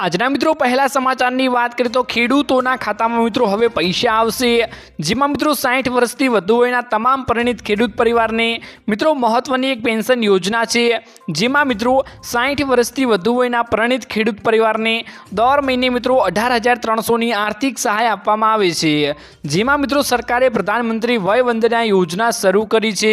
આજના મિત્રો, પહેલા સમાચારની વાત કરીએ તો ખેડૂતોના ખાતામાં મિત્રો હવે પૈસા આવશે. જેમાં મિત્રો સાઠ વર્ષથી વધુ વયના તમામ પરિણિત ખેડૂત પરિવારને મિત્રો મહત્વની એક પેન્શન યોજના છે. જેમાં મિત્રો સાઠ વર્ષથી વધુ વયના પરિણિત ખેડૂત પરિવારને દર મહિને મિત્રો અઢાર હજાર ત્રણસોની આર્થિક સહાય આપવામાં આવે છે. જેમાં મિત્રો સરકારે પ્રધાનમંત્રી વય વંદના યોજના શરૂ કરી છે.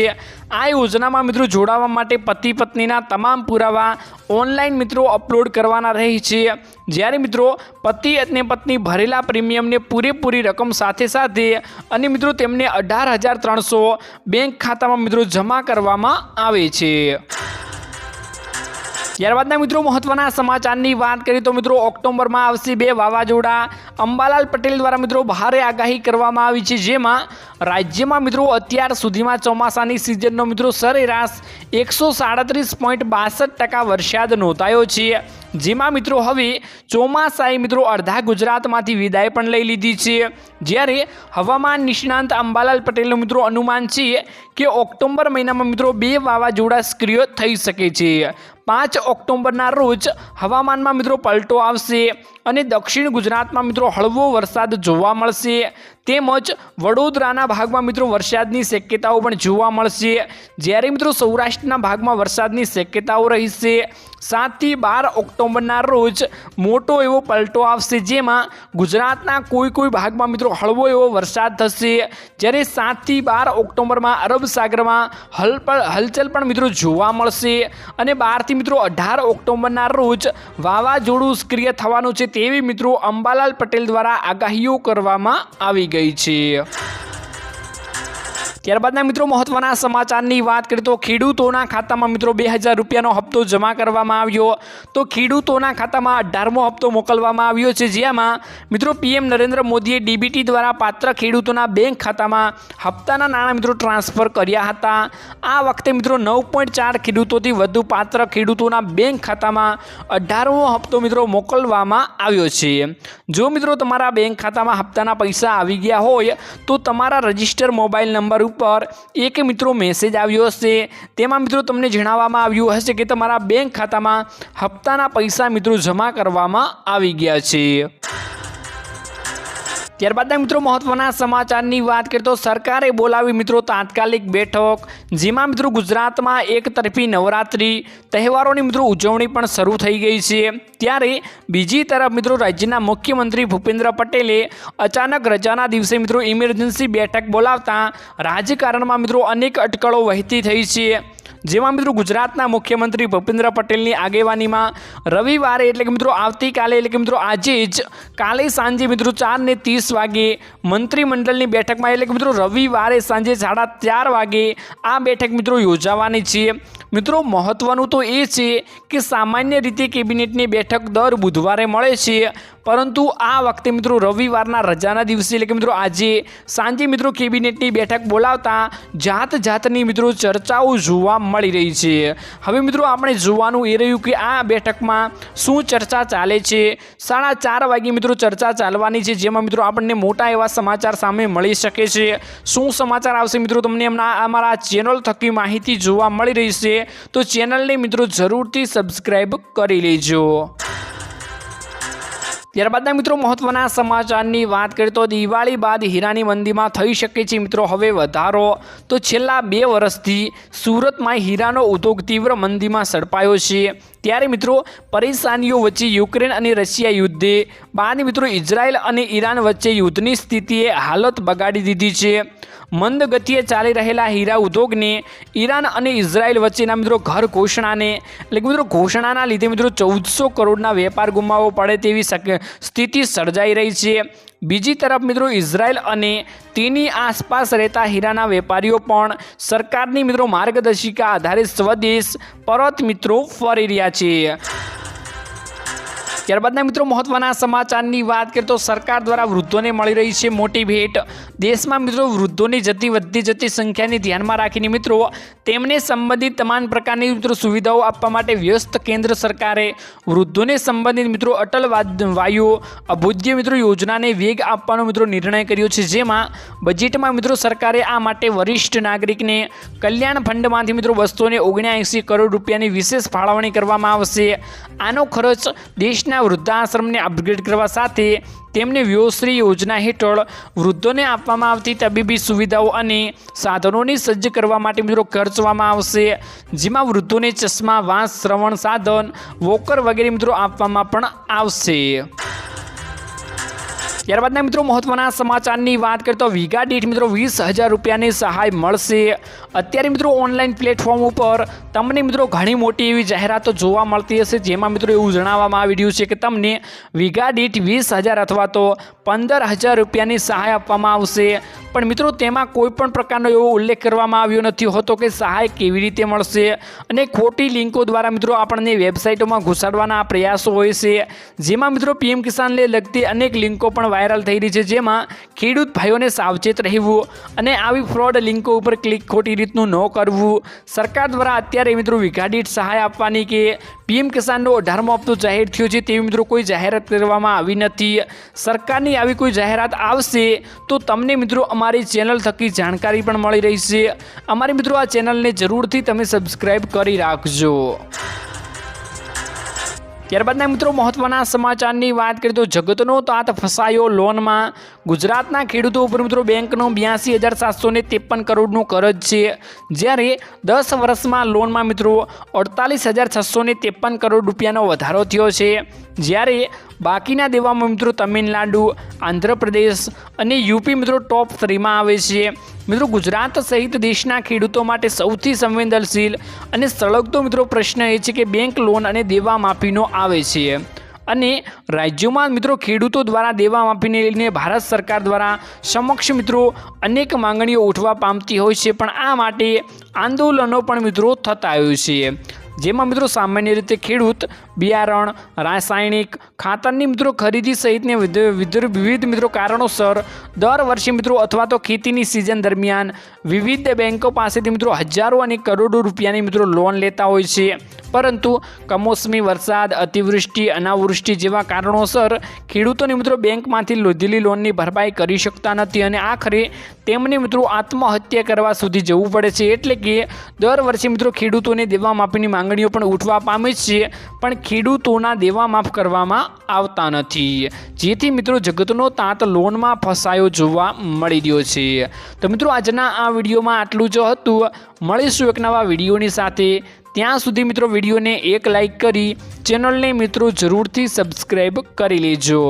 આ યોજનામાં મિત્રો જોડાવા માટે પતિ પત્નીના તમામ પુરાવા ઓનલાઈન મિત્રો અપલોડ કરવાના રહે છે. જ્યારે મિત્રો પતિ અને પત્ની ભરેલા પ્રીમિયમને પૂરેપૂરી રકમ સાથે સાથે અને મિત્રો તેમને અઢાર હજાર ત્રણસો બેંક ખાતામાં મિત્રો જમા કરવામાં આવે છે. ત્યારબાદના મિત્રો મહત્વના સમાચારની વાત કરીએ તો મિત્રો ઓક્ટોબરમાં આવશે બે વાવાઝોડા. અંબાલાલ પટેલ દ્વારા મિત્રો ભારે આગાહી કરવામાં આવી છે, જેમાં રાજ્યમાં મિત્રો અત્યાર સુધીમાં ચોમાસાની સિઝનનો મિત્રો સરેરાશ એકસો સાડત્રીસ પોઈન્ટ બાસઠ ટકા વરસાદ નોંધાયો છે. જેમાં મિત્રો હવે ચોમાસાએ મિત્રો અડધા ગુજરાતમાંથી વિદાય પણ લઈ લીધી છે. જ્યારે હવામાન નિષ્ણાંત અંબાલાલ પટેલનું મિત્રો અનુમાન છે કે ઓક્ટોબર મહિનામાં મિત્રો બે વાવાઝોડા સક્રિય થઈ શકે છે. પાંચ ઓક્ટોબરના રોજ હવામાનમાં મિત્રો પલટો આવશે. અને દક્ષિણ ગુજરાતમાં મિત્રો હળવો વરસાદ જોવા મળશે. તેમજ વડોદરાના ભાગમાં મિત્રો વરસાદની શક્યતાઓ પણ જોવા મળશે. જ્યારે મિત્રો સૌરાષ્ટ્રના ભાગમાં વરસાદની શક્યતાઓ રહેશે. સાતથી બાર ઓક્ટોબરના રોજ મોટો એવો પલટો આવશે, જેમાં ગુજરાતના કોઈ કોઈ ભાગમાં મિત્રો હળવો એવો વરસાદ થશે. જ્યારે સાતથી બાર ઓક્ટોબરમાં અરબ સાગરમાં હલ હલચલ પણ મિત્રો જોવા મળશે. અને બારથી મિત્રો અઢાર ઓક્ટોબરના રોજ વાવાઝોડું સક્રિય થવાનું છે તેવી મિત્રો અંબાલાલ પટેલ દ્વારા આગાહીઓ કરવામાં આવી ગઈ છે. ત્યારબાદના મિત્રો મહત્વના સમાચારની વાત કરીએ તો ખેડૂતોના ખાતામાં મિત્રો બે હજાર રૂપિયાનો હપ્તો જમા કરવામાં આવ્યો. તો ખેડૂતોના ખાતામાં અઢારમો હપ્તો મોકલવામાં આવ્યો છે. જેમાં મિત્રો પીએમ નરેન્દ્ર મોદીએ ડીબીટી દ્વારા પાત્ર ખેડૂતોના બેંક ખાતામાં હપ્તાના નાણાં મિત્રો ટ્રાન્સફર કર્યા હતા. આ વખતે મિત્રો નવ પોઈન્ટ ચાર ખેડૂતોથી વધુ પાત્ર ખેડૂતોના બેંક ખાતામાં અઢારમો હપ્તો મિત્રો મોકલવામાં આવ્યો છે. જો મિત્રો તમારા બેંક ખાતામાં હપ્તાના પૈસા આવી ગયા હોય, તો તમારા રજિસ્ટર મોબાઈલ નંબર ઉપર એક મિત્રો મેસેજ આવ્યો હશે. તેમાં મિત્રો તમને જણાવવામાં આવ્યું હશે કે તમારા બેંક ખાતામાં હપ્તાના પૈસા મિત્રો જમા કરવામાં આવી ગયા છે. ત્યારબાદના મિત્રો મહત્વના સમાચારની વાત કરીએ તો સરકારે બોલાવી મિત્રો તાત્કાલિક બેઠક, જેમાં મિત્રો ગુજરાતમાં એક તરફી નવરાત્રિ તહેવારોની મિત્રો ઉજવણી પણ શરૂ થઈ ગઈ છે. ત્યારે બીજી તરફ મિત્રો રાજ્યના મુખ્યમંત્રી ભૂપેન્દ્ર પટેલે અચાનક રજાના દિવસે મિત્રો ઇમરજન્સી બેઠક બોલાવતા રાજકારણમાં મિત્રો અનેક અટકળો વહેતી થઈ છે. જેમાં મિત્રો ગુજરાતના મુખ્યમંત્રી ભૂપેન્દ્ર પટેલની આગેવાનીમાં રવિવારે એટલે કે મિત્રો આવતીકાલે એટલે કે મિત્રો આજે જ કાલે સાંજે મિત્રો ચારને ત્રીસ વાગે મંત્રીમંડળની બેઠકમાં એટલે કે મિત્રો રવિવારે સાંજે સાડા ચાર વાગે આ બેઠક મિત્રો યોજાવાની છે. મિત્રો મહત્ત્વનું તો એ છે કે સામાન્ય રીતે કેબિનેટની બેઠક દર બુધવારે મળે છે. પરંતુ આ વખતે મિત્રો રવિવારના રજાના દિવસે, એટલે કે મિત્રો આજે સાંજે મિત્રો કેબિનેટની બેઠક બોલાવતા જાત જાતની મિત્રો ચર્ચાઓ જોવા મળી રહી છે. હવે મિત્રો આપણે જોવાનું એ રહ્યું કે આ બેઠકમાં શું ચર્ચા ચાલે છે? સાડા ચાર વાગે મિત્રો ચર્ચા ચાલવાની છે, જેમાં મિત્રો આપણને મોટા એવા સમાચાર સામે મળી શકે છે. શું સમાચાર આવશે મિત્રો? તમને એમના અમારા ચેનલ થકી માહિતી જોવા મળી રહી છે. તો ચેનલને મિત્રો જરૂરથી સબસ્ક્રાઈબ કરી લેજો. ત્યારબાદના મિત્રો મહત્વના સમાચારની વાત કરીએ તો દિવાળી બાદ હીરાની મંદીમાં થઈ શકે છે. મિત્રો, હવે વધારો. તો છેલ્લા બે વર્ષથી સુરતમાં હીરાનો ઉદ્યોગ તીવ્ર મંદીમાં સડપાયો છે. ત્યારે મિત્રો, પરેશાનીઓ વચ્ચે યુક્રેન અને રશિયા યુદ્ધે બાદ મિત્રો ઇઝરાયલ અને ઈરાન વચ્ચે યુદ્ધની સ્થિતિએ હાલત બગાડી દીધી છે. મંદ ગતિએ ચાલી રહેલા હીરા ઉદ્યોગને ઈરાન અને ઇઝરાયલ વચ્ચેના મિત્રો ઘર ઘોષણાને, એટલે કે મિત્રો ઘોષણાના લીધે મિત્રો ચૌદસો કરોડના વેપાર ગુમાવવો પડે તેવી સ્થિતિ સર્જાઈ રહી છે. બીજી તરફ મિત્રો ઇઝરાયલ અને તેની આસપાસ રહેતા હીરાના વેપારીઓ પણ સરકારની મિત્રો માર્ગદર્શિકા આધારે સ્વદેશ પરત મિત્રો ફરી રહ્યા છે. ત્યારબાદના મિત્રો મહત્વના સમાચારની વાત કરીએ તો સરકાર દ્વારા વૃદ્ધોને મળી રહી છે મોટી ભેટ. દેશમાં મિત્રો વૃદ્ધોની જતી વધતી જતી સંખ્યાને ધ્યાનમાં રાખીને મિત્રો તેમને સંબંધિત તમામ પ્રકારની મિત્રો સુવિધાઓ આપવા માટે વ્યસ્ત કેન્દ્ર સરકારે વૃદ્ધોને સંબંધિત મિત્રો અટલ વાયુ અભોજ્ય મિત્રો યોજનાને વેગ આપવાનો મિત્રો નિર્ણય કર્યો છે. જેમાં બજેટમાં મિત્રો સરકારે આ માટે વરિષ્ઠ નાગરિકને કલ્યાણ ફંડમાંથી મિત્રો બસોને ઓગણ્યાએંસી કરોડ રૂપિયાની વિશેષ ફાળવણી કરવામાં આવશે. આનો ખર્ચ દેશના વૃદ્ધાશ્રમને અપગ્રેડ કરવા સાથે તેમને વ્યોશ્રી યોજના હેઠળ વૃદ્ધોને આપવામાં આવતી તબીબી સુવિધાઓ અને સાધનોની સજ્જ કરવા માટે મિત્રો ખર્ચવામાં આવશે. જેમાં વૃદ્ધોને ચશ્મા, વાંસ, શ્રવણ સાધન, વોકર વગેરે મિત્રો આપવામાં પણ આવશે. ત્યારબાદના મિત્રો મહત્વના સમાચારની વાત કરીએ તો વીઘા દીઠ મિત્રો વીસ હજાર રૂપિયાની સહાય મળશે. અત્યારે મિત્રો ઓનલાઈન પ્લેટફોર્મ ઉપર તમને મિત્રો ઘણી મોટી એવી જાહેરાતો જોવા મળતી હશે. જેમાં મિત્રો એવું જણાવવામાં આવી રહ્યું છે કે તમને વીઘા દીઠ વીસ હજાર અથવા તો પંદર હજાર રૂપિયાની સહાય આપવામાં આવશે. પણ મિત્રો તેમાં કોઈ પણ પ્રકારનો એવો ઉલ્લેખ કરવામાં આવ્યો નથી હોતો કે સહાય કેવી રીતે મળશે અને ખોટી લિંકો દ્વારા મિત્રો આપણને વેબસાઇટોમાં ઘુસાડવાના પ્રયાસો હોય છે. જેમાં મિત્રો પીએમ કિસાનને લગતી અનેક લિંકો પણ વાયરલ થઈ રહી છે, જેમાં ખેડૂત ભાઈઓને સાવચેત રહેવું અને આવી ફ્રોડ લિંકો ઉપર ક્લિક ખોટી રીતનું ન કરવું. સરકાર દ્વારા અત્યારે મિત્રો વીઘા સહાય આપવાની કે પીએમ કિસાનનો અઢારમો હપ્તો જાહેર થયો છે તેવી મિત્રો કોઈ જાહેરાત કરવામાં આવી નથી. સરકારની આવી કોઈ જાહેરાત આવશે તો તમને મિત્રો અમારી ચેનલ થકી જાણકારી પણ મળી રહી છે અમારી મિત્રો આ ચેનલને જરૂરથી તમે સબસ્ક્રાઈબ કરી રાખજો. ત્યારબાદના મિત્રો મહત્વના સમાચારની વાત કરીએ તો જગતનો તાત ફસાયો લોનમાં. ગુજરાતના ખેડૂતો ઉપર મિત્રો બેંકનો બ્યાસી હજાર સાતસો ને ત્રેપન કરોડનું કરજ છે. જ્યારે દસ વર્ષમાં લોનમાં મિત્રો અડતાલીસ હજાર છસો ને ત્રેપન કરોડ રૂપિયાનો વધારો થયો છે. જ્યારે બાકીના દેવામાં મિત્રો તમિલનાડુ, આંધ્રપ્રદેશ અને યુપી મિત્રો ટોપ થ્રીમાં આવે છે. મિત્રો ગુજરાત સહિત દેશના ખેડૂતો માટે સૌથી સંવેદનશીલ અને સળગતો મિત્રો પ્રશ્ન એ છે કે બેંક લોન અને દેવા માફીનો આવે છે. અને રાજ્યોમાં મિત્રો ખેડૂતો દ્વારા દેવા માફીને લઈને ભારત સરકાર દ્વારા સમક્ષ મિત્રો અનેક માંગણીઓ ઉઠવા પામતી હોય છે, પણ આ માટે આંદોલનો પણ મિત્રો થતા આવ્યું છે. જેમાં મિત્રો સામાન્ય રીતે ખેડૂત બિયારણ, રાસાયણિક, ખાતરની મિત્રો ખરીદી સહિતને વિધ- વિધ- વિવિધ મિત્રો કારણોસર દર વર્ષે મિત્રો અથવા તો ખેતીની સિઝન દરમિયાન વિવિધ બેન્કો પાસેથી મિત્રો હજારો અને કરોડો રૂપિયાની મિત્રો લોન લેતા હોય છે. પરંતુ કમોસમી વરસાદ, અતિવૃષ્ટિ, અનાવૃષ્ટિ જેવા કારણોસર ખેડૂતોને મિત્રો બેંકમાંથી લીધેલી લોનની ભરપાઈ કરી શકતા નથી અને આખરે તેમને મિત્રો આત્મહત્યા કરવા સુધી જવું પડે છે. એટલે કે દર વર્ષે મિત્રો ખેડૂતોને દેવા માફીની માંગણીઓ પણ ઉઠવા પામે છે. પણ ખેડૂતોના દેવા માફ કરવામાં આવતા નથી. જેથી મિત્રો જગતનો તાંત લોનમાં ફસાયો જોવા મળી રહ્યો છે. તો મિત્રો આજના આ વિડીયોમાં આટલું જ હતું. મળીશું એક નવા વિડીયોની સાથે. ત્યાં સુધી મિત્રો વિડીયોને એક લાઈક કરી ચેનલને મિત્રો જરૂરથી સબસ્ક્રાઈબ કરી લેજો.